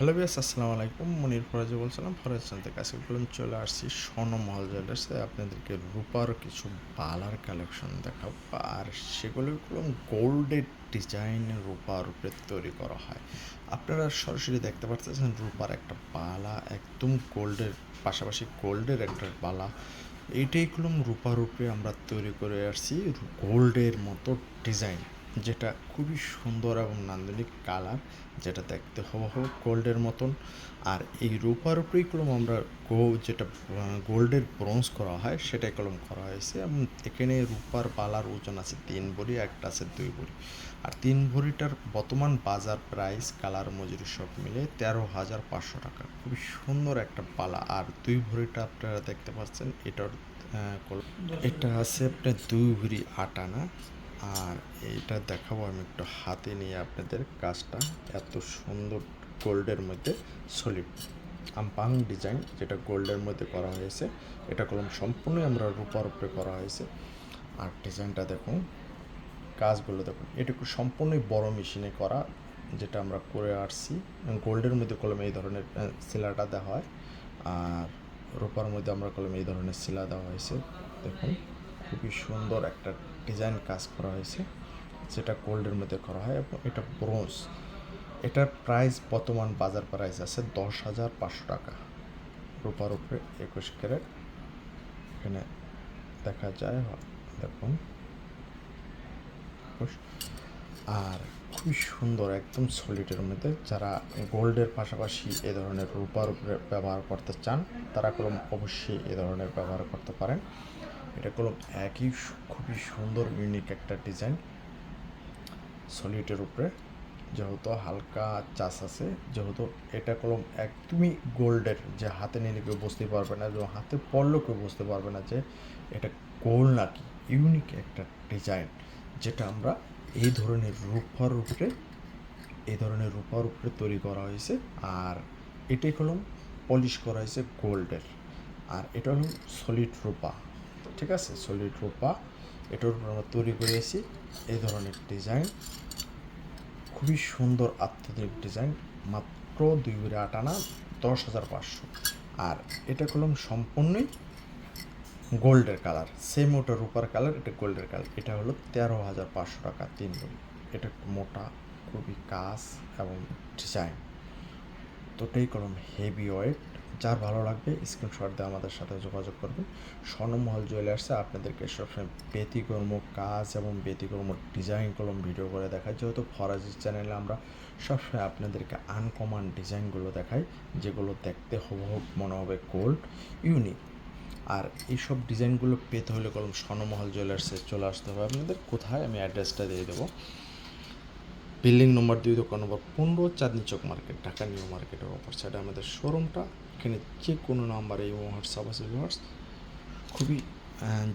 Hello বিয়াস আসসালামু আলাইকুম। মনির ফরাজি বলছিলাম, ফরাজ থেকে আজকে বললাম, চলে আসছি স্বর্ণমহল জুয়েলার্সে আপনাদেরকে রূপার কিছু বালার কালেকশন দেখাবো। আর সেগুলো হলো গোল্ডের ডিজাইনের রূপার উপরে তৈরি করা হয়। আপনারা সরাসরি দেখতে পাচ্ছেন রূপার একটা বালা, একদম গোল্ডের, পাশাপাশি গোল্ডের একটা বালা। এইটাই কলম রূপার উপরে আমরা তৈরি করে আসছি, গোল্ডের মতো ডিজাইন যেটা খুবই সুন্দর এবং নান্দনিক কালার, যেটা দেখতে হবহু গোল্ডের মতন। আর এই রূপার উপরেই কলম আমরা গো যেটা গোল্ডের ব্রোঞ্জ করা হয়, সেটাই কলম করা হয়েছে। এবং এখানে রূপার বালার ওজন আছে তিন ভরি, একটা আছে দুই ভরি। আর তিন ভরিটার বর্তমান বাজার প্রাইস কালার মজুরি সব মিলে তেরো হাজার পাঁচশো টাকা। খুবই সুন্দর একটা পালা আর দুই ভরিটা আপনারা দেখতে পাচ্ছেন, এটার এটা আছে আপনার দুই ভরি আট আনা। আর এইটা দেখাবো আমি একটু হাতে নিয়ে আপনাদের কাজটা। এত সুন্দর গোল্ডের মধ্যে সলিড আমপাং ডিজাইন যেটা গোল্ডের মধ্যে করা হয়েছে। এটা কলম সম্পূর্ণই আমরা রূপার উপরে করা হয়েছে। আর ডিজাইনটা দেখুন, কাজগুলো দেখুন, এটা এটুকু সম্পূর্ণই বড় মেশিনে করা, যেটা আমরা করে আসছি। গোল্ডের মধ্যে কলমে এই ধরনের শিলাটা দেওয়া হয়। আর রূপার মধ্যে আমরা কলমে এই ধরনের শিলা দেওয়া হয়েছে। দেখুন, খুবই সুন্দর একটা ডিজাইন কাজ করা হয়েছে। যেটা গোল্ডের মধ্যে করা হয় এবং এটা ব্রোঞ্জ। এটার প্রাইস বর্তমান বাজার প্রাইস আছে দশ হাজার পাঁচশো টাকা। রূপার উপরে একুশ ক্যারেট। এখানে দেখা যায়, দেখুন। আর খুবই সুন্দর, একদম সলিডের মধ্যে। যারা গোল্ডের পাশাপাশি এ ধরনের রূপার উপরে ব্যবহার করতে চান, তারা কলম অবশ্যই এ ধরনের ব্যবহার করতে পারেন। এটা কলম একই খুবই সুন্দর ইউনিক একটা ডিজাইন সলিডের উপরে। যেহেতু হালকা চাষ আছে, যেহেতু এটা কলম একদমই গোল্ডের, যে হাতে নিলে কেউ বুঝতে পারবে না এবং হাতে পড়লেও কেউ বুঝতে পারবে না, যে এটা গোল্ড নাকি ইউনিক একটা ডিজাইন যেটা আমরা এই ধরনের রূপার উপরে, এই ধরনের রূপার উপরে তৈরি করা হয়েছে। আর এটাই কলম পলিশ করা হয়েছে গোল্ডের। আর এটা হলো সলিড রূপা। ঠিক আছে? সলিড রূপা এটার উপর আমরা তৈরি করেছি এই ধরনের ডিজাইন খুবই সুন্দর আত্মাধুনিক ডিজাইন মাত্র দুই ভরি আট আনা, দশ হাজার পাঁচশো। আর এটা কলম সম্পূর্ণই গোল্ডের কালার। সেম ওটা রূপার কালার, এটা গোল্ডের কালার। এটা হলো তেরো হাজার পাঁচশো টাকা তিন ভরি। এটা একটু মোটা, খুবই কাজ এবং ডিজাইন দুটোই কলম হেভি ওয়েট যার ভালো লাগবে স্ক্রিনশট দিয়ে আমাদের সাথে যোগাযোগ করবেন। স্বর্ণমহল জুয়েলার্সে আপনাদেরকে সবসময় ব্যতিকর্ম কাজ এবং ব্যতিকর্ম ডিজাইন কলম ভিডিও করে দেখাই। যেহেতু ফরাজি চ্যানেলে আমরা সবসময় আপনাদেরকে আনকমন ডিজাইনগুলো দেখাই, যেগুলো দেখতে হুবহু মনে হবে গোল্ড ইউনিক আর এইসব ডিজাইনগুলো পেতে হলে কলম স্বর্ণমহল জুয়েলার্সে চলে আসতে হবে। আপনাদের কোথায়? আমি অ্যাড্রেসটা দিয়ে দেবো। বিল্ডিং নম্বর দুই দোকান নম্বর পনেরো, চাঁদনি চক মার্কেট, ঢাকা নিউ মার্কেটের অপর সাইডে আমাদের শোরুমটা এখানে যে কোনো নাম্বারে এই হোয়াটসঅ্যাপ আছে ভিউয়ার্স খুবই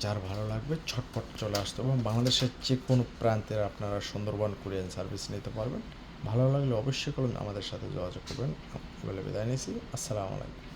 যার ভালো লাগবে, ছটপট চলে আসতে এবং বাংলাদেশের যে কোনো প্রান্তের আপনারা সুন্দরবন কুরিয়ান সার্ভিস নিতে পারবেন। ভালো লাগলে অবশ্যই করুন আমাদের সাথে যোগাযোগ করবেন। বলে বিদায় নিয়েছি। আসসালামু আলাইকুম।